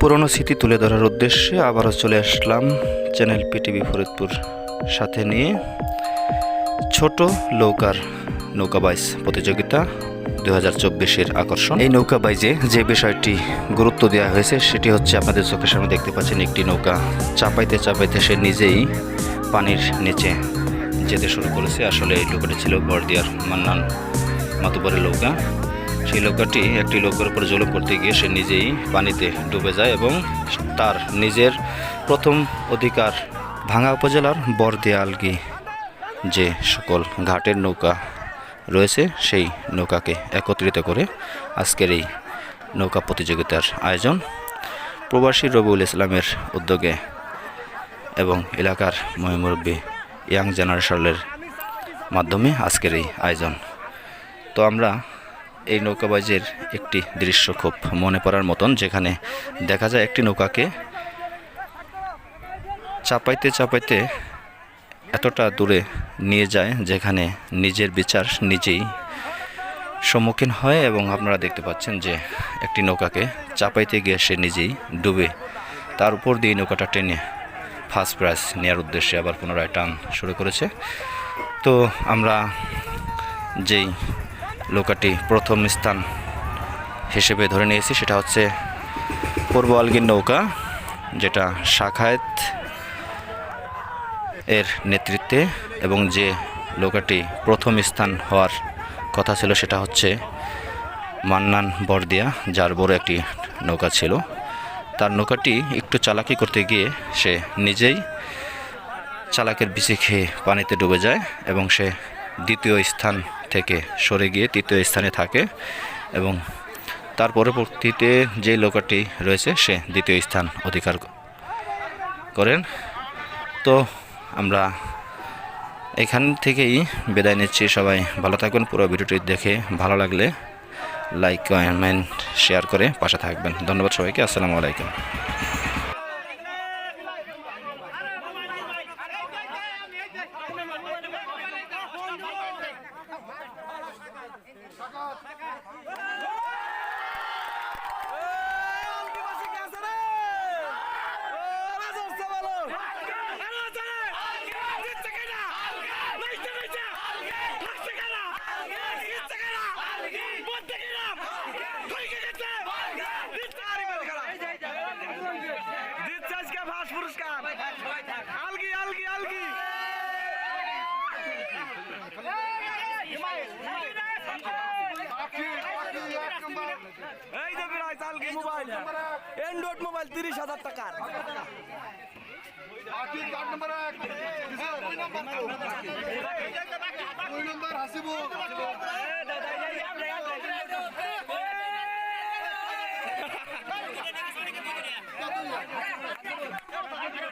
পুরনো স্মৃতি তুলে ধরার উদ্দেশ্যে আবারও চলে আসলাম চ্যানেল পিটিভি ফরিদপুর সাথে নিয়ে ছোট নৌকার নৌকা বাইচ প্রতিযোগিতা দু হাজার চব্বিশের আকর্ষণ। এই নৌকা বাইজে যে বিষয়টি গুরুত্ব দেওয়া হয়েছে সেটি হচ্ছে আপনাদের চোখের সামনে দেখতে পাচ্ছেন একটি নৌকা। চাপাইতে চাপাইতে সে নিজেই পানির নিচে যেতে শুরু করেছে। আসলে এই নৌকাটি ছিল বর্দিয়ার মান্নান মাতুবরের নৌকা। সেই নৌকাটি একটি লোকের উপর জলম করতে গিয়ে সে নিজেই পানিতে ডুবে যায় এবং তার নিজের প্রথম অধিকার ভাঙা উপজেলার বর্দিয়া আলগি যে সকল ঘাটের নৌকা রয়েছে, সেই নৌকাকে একত্রিত করে আজকের এই নৌকা প্রতিযোগিতার আয়োজন প্রবাসী রবিউল ইসলামের উদ্যোগে এবং এলাকার মহিমুরব্বী ইয়াং জেনারেশনের মাধ্যমে আজকের এই আয়োজন। তো আমরা এই নৌকাবাজের একটি দৃশ্য খুব মনে পড়ার মতন, যেখানে দেখা যায় একটি নৌকাকে চাপাইতে চাপাইতে এতটা দূরে নিয়ে যায়, যেখানে নিজের বিচার নিজেই সম্মুখীন হয় এবং আপনারা দেখতে পাচ্ছেন যে একটি নৌকাকে চাপাইতে গিয়ে সে নিজেই ডুবে তার উপর দিয়ে নৌকাটা টেনে ফার্স্ট প্রাইজ নেওয়ার উদ্দেশ্যে আবার পুনরায় টান শুরু করেছে। তো আমরা যেই নৌকাটি প্রথম স্থান হিসেবে ধরে নিয়েছি। সেটা হচ্ছে পূর্ব আলগির নৌকা, যেটা শাখায়েত এর নেতৃত্বে এবং যে নৌকাটি প্রথম স্থান হওয়ার কথা ছিল সেটা হচ্ছে মান্নান বরদিয়া, যার বড় একটি নৌকা ছিল। তার নৌকাটি একটু চালাকি করতে গিয়ে সে নিজেই চালাকের বিচি খেয়ে পানিতে ডুবে যায় এবং সে দ্বিতীয় স্থান থেকে সরে গিয়ে তৃতীয় স্থানে থাকে এবং তার পরবর্তীতে যে নৌকাটি রয়েছে, সে দ্বিতীয় স্থান অধিকার করেন। তো আমরা এখান থেকেই বিদায় নিচ্ছি। সবাই ভালো থাকবেন, পুরো ভিডিওটি দেখে ভালো লাগলে লাইক, কমেন্ট, শেয়ার করে পাশে থাকবেন। ধন্যবাদ সবাইকে, আসসালামু আলাইকুম। আলগি আলগি এই যে বিরাজ আলগি মোবাইল। অ্যান্ড্রয়েড মোবাইল তিরিশ হাজার টাকার।